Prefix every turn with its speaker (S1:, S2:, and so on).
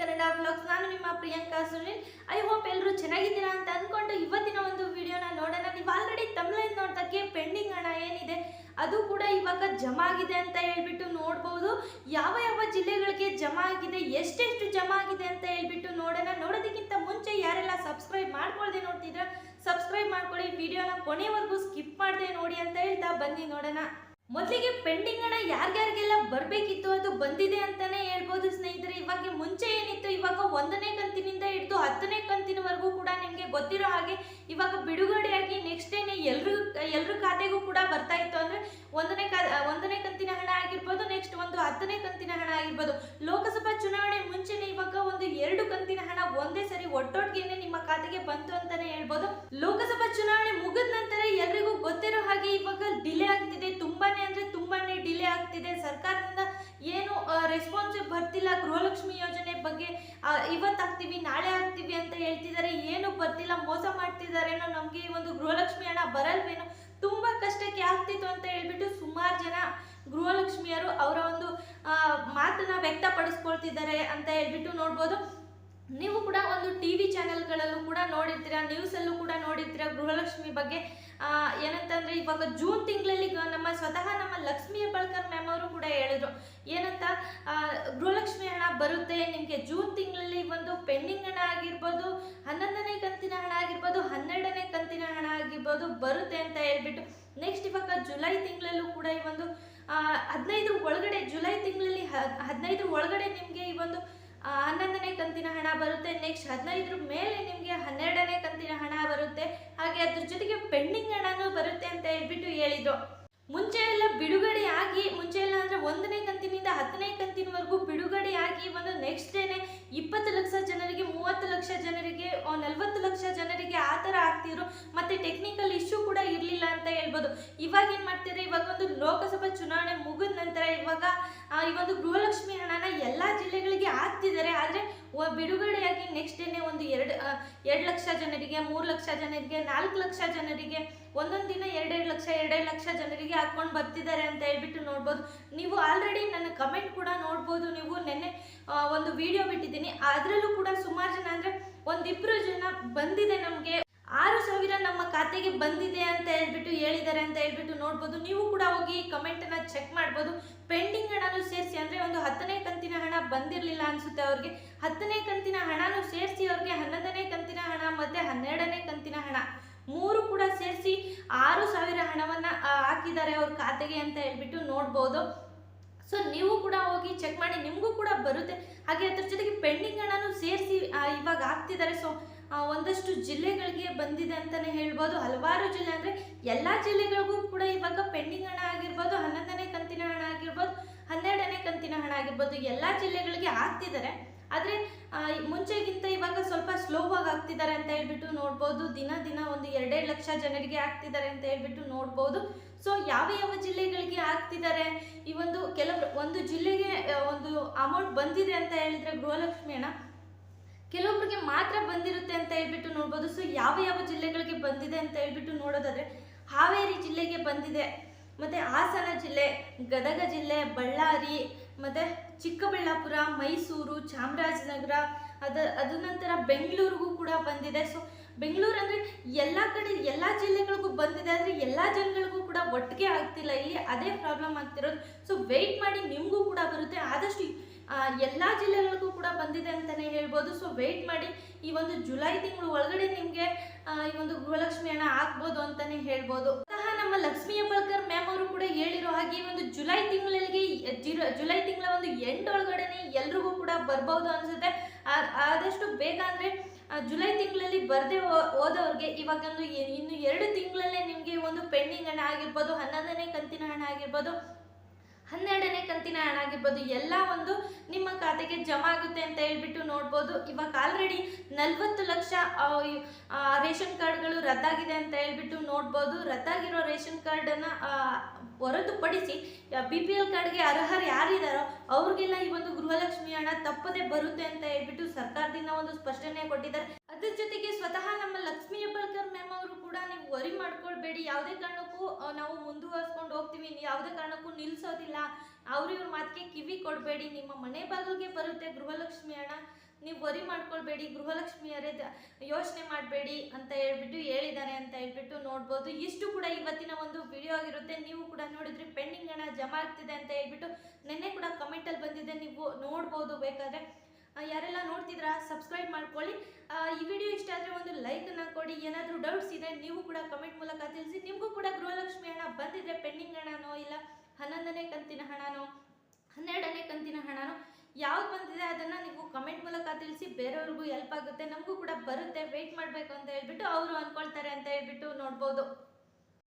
S1: Kannada blogs ನಾನು ನಿಮ್ಮ Priyanka Sunil. I hope ಎಲ್ಲರೂ ಚೆನ್ನಾಗಿದ್ದೀರಾ ಅಂತ ಅಂದ್ಕೊಂಡು ಇವತ್ತಿನ ಒಂದು ವಿಡಿಯೋನ ನೋಡೋಣ. ನೀವು ಆಲ್ರೆಡಿ ತಮಿಳಲ್ಲಿ ನೋಡ್ದಕ್ಕೆ ಪೆಂಡಿಂಗ್ ಹಣ ಏನಿದೆ, ಅದು ಕೂಡ ಇವಾಗ ಜಮಾ ಆಗಿದೆ ಅಂತ ಹೇಳ್ಬಿಟ್ಟು ನೋಡ್ಬೋದು. ಯಾವ ಯಾವ ಜಿಲ್ಲೆಗಳಿಗೆ ಜಮಾ ಆಗಿದೆ, ಎಷ್ಟೆಷ್ಟು ಜಮಾ ಆಗಿದೆ ಅಂತ ಹೇಳ್ಬಿಟ್ಟು ನೋಡೋಣ. ನೋಡೋದಕ್ಕಿಂತ ಮುಂಚೆ ಯಾರೆಲ್ಲ ಸಬ್ಸ್ಕ್ರೈಬ್ ಮಾಡ್ಕೊಳ್ದೆ ನೋಡ್ತಿದ್ರ ಸಬ್ಸ್ಕ್ರೈಬ್ ಮಾಡ್ಕೊಳ್ಳಿ. ವಿಡಿಯೋನ ಕೊನೆವರೆಗೂ ಸ್ಕಿಪ್ ಮಾಡದೆ ನೋಡಿ ಅಂತ ಹೇಳ್ತಾ ಬನ್ನಿ ನೋಡೋಣ. ಮೊದಲಿಗೆ ಪೆಂಡಿಂಗ್ ಹಣ ಯಾರ್ಯಾರಿಗೆಲ್ಲ ಬರಬೇಕಿತ್ತು ಅದು ಬಂದಿದೆ ಅಂತಾನೆ ಹೇಳ್ಬೋದು ಸ್ನೇಹಿತರೆ ಇವಾಗ ಮುಂಚೆ ಏನಿತ್ತು ಇವಾಗ ಒಂದನೇ ಕಂತಿನಿಂದ ಹಿಡಿದು ಹತ್ತನೇ ಕಂತಿನವರೆಗೂ ಕೂಡ ನಿಮಗೆ ಗೊತ್ತಿರೋ ಹಾಗೆ ಇವಾಗ ಬಿಡುಗಡೆಯಾಗಿ ನೆಕ್ಸ್ಟ್ ಡೇನೆ ಎಲ್ರು, ಎಲ್ರ ಖಾತೆಗೂ ಕೂಡ ಬರ್ತಾ ಇತ್ತು ಅಂದ್ರೆ ಒಂದನೇ ಒಂದನೇ ಕಂತಿನ ಹಣ ಆಗಿರ್ಬೋದು ನೆಕ್ಸ್ಟ್ ಒಂದು ಹತ್ತನೇ ಕಂತಿನ ಹಣ ಆಗಿರ್ಬೋದು. ಲೋಕಸಭಾ ಚುನಾವಣೆ ಮುಂಚೆನೆ ಇವಾಗ ಒಂದು ಎರಡು ಕಂತಿನ ಹಣ ಒಂದೇ ಸರಿ ಒಟ್ಟೊಟ್ಟಿಗೆನೆ ನಿಮ್ಮ ಖಾತೆಗೆ ಬಂತು ಅಂತಾನೆ ಹೇಳ್ಬೋದು. ಲೋಕಸಭಾ ಚುನಾವಣೆ ಮುಗಿದ ನಂತರ ಎಲ್ರಿಗೂ ಗೊತ್ತಿರೋ ಹಾಗೆ ಇವಾಗ ಡಿಲೇ ಆಗ್ತಿದೆ. ತುಂಬಾನೇ ಅಂದ್ರೆ ತುಂಬಾನೇ ಡಿಲೇ ಆಗ್ತಿದೆ. ಸರ್ಕಾರದಿಂದ ಏನು ರೆಸ್ಪಾನ್ಸ್ ಬರ್ತಿಲ್ಲ. ಗೃಹಲಕ್ಷ್ಮಿ ಯೋಜನೆ ಬಗ್ಗೆ ಇವತ್ತು ಆಗ್ತೀವಿ ನಾಳೆ ಆಗ್ತೀವಿ ಅಂತ ಹೇಳ್ತಿದ್ದಾರೆ ಏನು ಬರ್ತಿಲ್ಲ ಮೋಸ ಮಾಡ್ತಿದಾರೇನೋ ನಮಗೆ ಈ ಒಂದು ಗೃಹಲಕ್ಷ್ಮಿ ಹಣ ಬರಲ್ವೇನೋ ತುಂಬಾ ಕಷ್ಟಕ್ಕೆ ಆಗ್ತಿತ್ತು ಅಂತ ಹೇಳ್ಬಿಟ್ಟು ಸುಮಾರು ಜನ ಗೃಹಲಕ್ಷ್ಮಿಯರು ಅವರ ಒಂದು ಮಾತನ್ನ ವ್ಯಕ್ತಪಡಿಸ್ಕೊಳ್ತಿದ್ದಾರೆ ಅಂತ ಹೇಳ್ಬಿಟ್ಟು ನೋಡ್ಬೋದು. ನೀವು ಕೂಡ ಒಂದು ಟಿ ವಿ ಚಾನೆಲ್ಗಳಲ್ಲೂ ಕೂಡ ನೋಡಿರ್ತೀರಾ ನ್ಯೂಸಲ್ಲೂ ಕೂಡ ನೋಡಿರ್ತೀರಾ ಗೃಹಲಕ್ಷ್ಮಿ ಬಗ್ಗೆ? ಆ, ಏನಂತಂದ್ರೆ ಇವಾಗ ಜೂನ್ ತಿಂಗಳಲ್ಲಿ ನಮ್ಮ ಸ್ವತಃ ನಮ್ಮ ಲಕ್ಷ್ಮಿ ಹೆಬ್ಬಾಳ್ಕರ್ ಮ್ಯಾಮ್ ಅವರು ಕೂಡ ಹೇಳಿದ್ರು. ಏನಂತ ಗೃಹಲಕ್ಷ್ಮಿ ಹಣ ಬರುತ್ತೆ ನಿಮಗೆ ಜೂನ್ ತಿಂಗಳಲ್ಲಿ ಒಂದು ಪೆಂಡಿಂಗ್ ಹಣ ಆಗಿರ್ಬೋದು ಹನ್ನೊಂದನೇ ಕಂತಿನ ಹಣ ಆಗಿರ್ಬೋದು ಹನ್ನೆರಡನೇ ಕಂತಿನ ಹಣ ಆಗಿರ್ಬೋದು ಬರುತ್ತೆ ಅಂತ ಹೇಳ್ಬಿಟ್ಟು ನೆಕ್ಸ್ಟ್ ಇವಾಗ ಜುಲೈ ತಿಂಗಳಲ್ಲೂ ಕೂಡ ಈ ಒಂದು ಆ, ಹದಿನೈದರ ಒಳಗಡೆ ಜುಲೈ ತಿಂಗಳಲ್ಲಿ ಹದಿನೈದು ಒಳಗಡೆ ಹನ್ನೊಂದನೇ ಕಂತಿನ ಹಣ ಬರುತ್ತೆ. ನೆಕ್ಸ್ಟ್ ಹದಿನೈದರ ಮೇಲೆ ನಿಮಗೆ ಹನ್ನೆರಡನೇ ಕಂತಿನ ಹಣ ಬರುತ್ತೆ. ಹಾಗೆ ಅದ್ರ ಜೊತೆಗೆ ಪೆಂಡಿಂಗ್ ಹಣನೂ ಬರುತ್ತೆ ಅಂತ ಹೇಳ್ಬಿಟ್ಟು ಹೇಳಿದ್ರು. ಮುಂಚೆ ಎಲ್ಲ ಬಿಡುಗಡೆ ಆಗಿ, ಮುಂಚೆ ಎಲ್ಲ ಅಂದ್ರೆ ಒಂದನೇ ಕಂತಿನಿಂದ ಹತ್ತನೇ ಕಂತಿನವರೆಗೂ ಬಿಡುಗಡೆ ಆಗಿ ಒಂದು ನೆಕ್ಸ್ಟ್ ಡೇನೆ ಇಪ್ಪತ್ತು ಲಕ್ಷ ಜನರಿಗೆ, ಮೂವತ್ತು ಲಕ್ಷ ಜನರಿಗೆ ನಲ್ವತ್ತು ಲಕ್ಷ ಜನರಿಗೆ ಆ ಥರ ಆಗ್ತಿದ್ರು. ಮತ್ತೆ ಟೆಕ್ನಿಕಲ್ ಇಶ್ಯೂ ಕೂಡ ಅಂತ ಹೇಳ್ಬೋದು. ಇವಾಗ ಏನು ಮಾಡ್ತಿದ್ರೆ ಇವಾಗ ಒಂದು ಲೋಕಸಭಾ ಚುನಾವಣೆ ಮುಗಿದ ನಂತರ ಇವಾಗ ಈ ಒಂದು ಗೃಹಲಕ್ಷ್ಮಿ ಹಣನ ಎಲ್ಲ ಜಿಲ್ಲೆಗಳಿಗೆ ಹಾಕ್ತಿದ್ದಾರೆ. ಆದರೆ ಬಿಡುಗಡೆಯಾಗಿ ನೆಕ್ಸ್ಟ್ ಏನೇ ಒಂದು ಎರಡು ಎರಡು ಲಕ್ಷ ಜನರಿಗೆ, ಮೂರು ಲಕ್ಷ ಜನರಿಗೆ, ನಾಲ್ಕು ಲಕ್ಷ ಜನರಿಗೆ, ಒಂದೊಂದು ದಿನ ಎರಡೆರಡು ಲಕ್ಷ ಎರಡೆರಡು ಲಕ್ಷ ಜನರಿಗೆ ಹಾಕೊಂಡು ಬರ್ತಿದ್ದಾರೆ ಅಂತ ಹೇಳ್ಬಿಟ್ಟು ನೋಡ್ಬೋದು. ನೀವು ಆಲ್ರೆಡಿ ನನ್ನ ಕಮೆಂಟ್ ಕೂಡ ನೋಡ್ಬೋದು. ನೀವು ನೆನ್ನೆ ಒಂದು ವಿಡಿಯೋ ಬಿಟ್ಟಿದ್ದೀನಿ. ಅದರಲ್ಲೂ ಕೂಡ ಸುಮಾರು ಜನ ಅಂದರೆ ಒಂದಿಬ್ಬರು ಜನ ಬಂದಿದೆ ನಮಗೆ. ಆರು ಸಾವಿರ ನಮ್ಮ ಖಾತೆಗೆ ಬಂದಿದೆ ಅಂತ ಹೇಳ್ಬಿಟ್ಟು ಹೇಳಿದ್ದಾರೆ ಅಂತ ಹೇಳ್ಬಿಟ್ಟು ನೋಡ್ಬೋದು. ನೀವು ಕೂಡ ಹೋಗಿ ಕಮೆಂಟನ್ನು ಚೆಕ್ ಮಾಡ್ಬೋದು. ಪೆಂಡಿಂಗ್ ಹಣನೂ ಸೇರಿಸಿ ಅಂದರೆ ಒಂದು ಹತ್ತನೇ ಕಂತಿನ ಹಣ ಬಂದಿರಲಿಲ್ಲ ಅನಿಸುತ್ತೆ ಅವ್ರಿಗೆ. ಹತ್ತನೇ ಕಂತಿನ ಹಣನೂ ಸೇರಿಸಿ ಅವ್ರಿಗೆ ಹನ್ನೊಂದನೇ ಕಂತಿನ ಹಣ ಮತ್ತು ಹನ್ನೆರಡನೇ ಕಂತಿನ ಹಣ ಮೂರು ಕೂಡ ಸೇರಿಸಿ ಆರು ಸಾವಿರ ಹಣವನ್ನು ಹಾಕಿದ್ದಾರೆ ಅವ್ರ ಖಾತೆಗೆ ಅಂತ ಹೇಳ್ಬಿಟ್ಟು ನೋಡ್ಬೋದು. ಸೊ ನೀವು ಕೂಡ ಹೋಗಿ ಚೆಕ್ ಮಾಡಿ, ನಿಮಗೂ ಕೂಡ ಬರುತ್ತೆ. ಹಾಗೆ ಅದ್ರ ಜೊತೆಗೆ ಪೆಂಡಿಂಗ್ ಹಣನೂ ಸೇರಿಸಿ ಇವಾಗ ಹಾಕ್ತಿದ್ದಾರೆ. ಸೊ ಒಂದಷ್ಟು ಜಿಲ್ಲೆಗಳಿಗೆ ಬಂದಿದೆ ಅಂತಲೇ ಹೇಳ್ಬೋದು. ಹಲವಾರು ಜಿಲ್ಲೆ ಅಂದರೆ ಎಲ್ಲ ಜಿಲ್ಲೆಗಳಿಗೂ ಕೂಡ ಇವಾಗ ಪೆಂಡಿಂಗ್ ಹಣ ಆಗಿರ್ಬೋದು, ಹನ್ನೊಂದನೇ ಕಂತಿನ ಹಣ ಆಗಿರ್ಬೋದು, ಹನ್ನೆರಡನೇ ಕಂತಿನ ಹಣ ಆಗಿರ್ಬೋದು, ಎಲ್ಲ ಜಿಲ್ಲೆಗಳಿಗೆ ಆಗ್ತಿದ್ದಾರೆ. ಆದರೆ ಮುಂಚೆಗಿಂತ ಇವಾಗ ಸ್ವಲ್ಪ ಸ್ಲೋವಾಗಿ ಆಗ್ತಿದ್ದಾರೆ ಅಂತ ಹೇಳ್ಬಿಟ್ಟು ನೋಡ್ಬೋದು. ದಿನ ದಿನ ಒಂದು ಎರಡೆರಡು ಲಕ್ಷ ಜನರಿಗೆ ಆಗ್ತಿದ್ದಾರೆ ಅಂತ ಹೇಳ್ಬಿಟ್ಟು ನೋಡ್ಬೋದು. ಸೊ ಯಾವ ಯಾವ ಜಿಲ್ಲೆಗಳಿಗೆ ಆಗ್ತಿದ್ದಾರೆ? ಈ ಒಂದು ಕೆಲವರು ಒಂದು ಜಿಲ್ಲೆಗೆ ಒಂದು ಅಮೌಂಟ್ ಬಂದಿದೆ ಅಂತ ಹೇಳಿದ್ರೆ ಗೃಹಲಕ್ಷ್ಮಿ ಹಣ ಕೆಲವೊಬ್ಬರಿಗೆ ಮಾತ್ರ ಬಂದಿರುತ್ತೆ ಅಂತ ಹೇಳ್ಬಿಟ್ಟು ನೋಡ್ಬೋದು. ಸೊ ಯಾವ ಯಾವ ಜಿಲ್ಲೆಗಳಿಗೆ ಬಂದಿದೆ ಅಂತ ಹೇಳ್ಬಿಟ್ಟು ನೋಡೋದಾದ್ರೆ, ಹಾವೇರಿ ಜಿಲ್ಲೆಗೆ ಬಂದಿದೆ. ಮತ್ತು ಹಾಸನ ಜಿಲ್ಲೆ, ಗದಗ ಜಿಲ್ಲೆ, ಬಳ್ಳಾರಿ, ಮತ್ತು ಚಿಕ್ಕಬಳ್ಳಾಪುರ, ಮೈಸೂರು, ಚಾಮರಾಜನಗರ, ಅದ ಅದ ನಂತರ ಬೆಂಗಳೂರಿಗೂ ಕೂಡ ಬಂದಿದೆ. ಸೊ ಬೆಂಗಳೂರು ಅಂದರೆ ಎಲ್ಲ ಕಡೆ, ಎಲ್ಲ ಜಿಲ್ಲೆಗಳಿಗೂ ಬಂದಿದೆ ಆದರೆ ಎಲ್ಲ ಜನಗಳಿಗೂ ಕೂಡ ಒಟ್ಟಿಗೆ ಆಗ್ತಿಲ್ಲ. ಇಲ್ಲಿ ಅದೇ ಪ್ರಾಬ್ಲಮ್ ಆಗ್ತಿರೋದು. ಸೊ ವೆಯ್ಟ್ ಮಾಡಿ ನಿಮಗೂ ಕೂಡ ಬರುತ್ತೆ. ಆದಷ್ಟು ಎಲ್ಲ ಜಿಲ್ಲೆಗಳಿಗೂ ಕೂಡ ಬಂದಿದೆ ಅಂತಲೇ ಹೇಳ್ಬೋದು. ಸೊ ವೆಯ್ಟ್ ಮಾಡಿ ಈ ಒಂದು ಜುಲೈ ತಿಂಗಳು ಒಳಗಡೆ ನಿಮಗೆ ಈ ಒಂದು ಗೃಹಲಕ್ಷ್ಮಿ ಹಣ ಆಗ್ಬೋದು ಅಂತಲೇ ಹೇಳ್ಬೋದು. ಸಹ ನಮ್ಮ ಲಕ್ಷ್ಮೀ ಹೆಬ್ಬಾಳ್ಕರ್ ಮ್ಯಾಮ್ ಅವರು ಕೂಡ ಹೇಳಿರೋ ಹಾಗೆ ಈ ಒಂದು ಜುಲೈ ತಿಂಗಳಲ್ಲಿ ಜುಲೈ ತಿಂಗಳ ಒಂದು ಎಂಡ್ ಒಳಗಡೆನೆ ಎಲ್ರಿಗೂ ಕೂಡ ಬರ್ಬೋದು ಅನಿಸುತ್ತೆ. ಆದಷ್ಟು ಬೇಗ ಜುಲೈ ತಿಂಗಳಲ್ಲಿ ಬರದೆ ಹೋದವ್ರಿಗೆ ಇವಾಗ ಒಂದು ಎ- ಇನ್ನು ಎರಡು ತಿಂಗಳಲ್ಲೇ ನಿಮಗೆ ಒಂದು ಪೆಂಡಿಂಗ್ ಹಣ ಆಗಿರ್ಬೋದು, ಹನ್ನೊಂದನೇ ಕಂತಿನ ಹಣ ಆಗಿರ್ಬೋದು ಹನ್ನೆರಡನೇ ಕಂತಿನ ಹಣ ಆಗಿರ್ಬೋದು, ಎಲ್ಲ ಒಂದು ನಿಮ್ಮ ಖಾತೆಗೆ ಜಮಾ ಆಗುತ್ತೆ ಅಂತ ಹೇಳ್ಬಿಟ್ಟು ನೋಡ್ಬೋದು. ಇವಾಗ ಆಲ್ರೆಡಿ ನಲ್ವತ್ತು ಲಕ್ಷ ರೇಷನ್ ಕಾರ್ಡ್ಗಳು ರದ್ದಾಗಿದೆ ಅಂತ ಹೇಳ್ಬಿಟ್ಟು ನೋಡ್ಬೋದು. ರದ್ದಾಗಿರೋ ರೇಷನ್ ಕಾರ್ಡನ್ನು ಹೊರತುಪಡಿಸಿ ಬಿ ಪಿ ಎಲ್ ಕಾರ್ಡ್ಗೆ ಅರ್ಹರು ಯಾರಿದ್ದಾರೋ ಅವ್ರಿಗೆಲ್ಲ ಈ ಒಂದು ಗೃಹಲಕ್ಷ್ಮಿ ಹಣ ತಪ್ಪದೆ ಬರುತ್ತೆ ಅಂತ ಹೇಳ್ಬಿಟ್ಟು ಸರ್ಕಾರದಿಂದ ಒಂದು ಸ್ಪಷ್ಟನೆ ಕೊಟ್ಟಿದ್ದಾರೆ. ಅದ್ರ ಜೊತೆಗೆ ಸ್ವತಃ ಲಕ್ಷ್ಮೀ ಮ್ಯಾಮ್ ಅವರು ಕೂಡ ನೀವು ವರಿ ಮಾಡ್ಕೊಳ್ಬೇಡಿ. ಯಾವುದೇ ಕಾರಣಕ್ಕೂ ನಾವು ಮುಂದುವರ್ಸ್ಕೊಂಡು ಹೋಗ್ತೀವಿ. ಯಾವುದೇ ಕಾರಣಕ್ಕೂ ನಿಲ್ಲಿಸೋದಿಲ್ಲ ಅವ್ರ ಇವ್ರ ಮಾತಿಗೆ ಕಿವಿ ಕೊಡಬೇಡಿ. ನಿಮ್ಮ ಮನೆ ಬಾಗಿಲಿಗೆ ಬರುತ್ತೆ ಗೃಹಲಕ್ಷ್ಮಿ ಹಣ ನೀವು ವರಿ ಮಾಡ್ಕೊಳ್ಬೇಡಿ. ಗೃಹಲಕ್ಷ್ಮಿಯರೇ ಯೋಚನೆ ಮಾಡಬೇಡಿ ಅಂತ ಹೇಳ್ಬಿಟ್ಟು ಹೇಳಿದ್ದಾರೆ ಅಂತ ಹೇಳ್ಬಿಟ್ಟು ನೋಡ್ಬೋದು. ಇಷ್ಟು ಕೂಡ ಇವತ್ತಿನ ಒಂದು ವಿಡಿಯೋ ಆಗಿರುತ್ತೆ. ನೀವು ಕೂಡ ನೋಡಿದ್ರೆ ಪೆಂಡಿಂಗ್ ಹಣ ಜಮಾ ಆಗ್ತಿದೆ ಅಂತ ಹೇಳ್ಬಿಟ್ಟು ನಿನ್ನೆ ಕೂಡ ಕಮೆಂಟಲ್ಲಿ ಬಂದಿದೆ. ನೀವು ನೋಡ್ಬೋದು ಬೇಕಾದ್ರೆ. ಯಾರೆಲ್ಲ ನೋಡ್ತಿದ್ರಾ ಸಬ್ಸ್ಕ್ರೈಬ್ ಮಾಡ್ಕೊಳ್ಳಿ. ಈ ವಿಡಿಯೋ ಇಷ್ಟ ಆದರೆ ಒಂದು ಲೈಕನ್ನು ಕೊಡಿ. ಏನಾದರೂ ಡೌಟ್ಸ್ ಇದೆ, ನೀವು ಕೂಡ ಕಮೆಂಟ್ ಮೂಲಕ ತಿಳಿಸಿ. ನಿಮಗೂ ಕೂಡ ಗೃಹಲಕ್ಷ್ಮಿ ಹಣ ಬಂದಿದ್ರೆ ಪೆಂಡಿಂಗ್ ಹಣನೋ, ಇಲ್ಲ ಹನ್ನೊಂದನೇ ಕಂತಿನ ಹಣನೋ, ಹನ್ನೆರಡನೇ ಕಂತಿನ ಹಣನೋ, ಯಾವ್ದು ಬಂದಿದೆ ಅದನ್ನು ನೀವು ಕಮೆಂಟ್ ಮೂಲಕ ತಿಳಿಸಿ. ಬೇರೆಯವ್ರಿಗೂ ಹೆಲ್ಪ್ ಆಗುತ್ತೆ, ನಮಗೂ ಕೂಡ ಬರುತ್ತೆ. ವೆಯ್ಟ್ ಮಾಡಬೇಕು ಅಂತ ಹೇಳ್ಬಿಟ್ಟು ಅವರು ಅಂದ್ಕೊಳ್ತಾರೆ ಅಂತ ಹೇಳ್ಬಿಟ್ಟು ನೋಡ್ಬೋದು.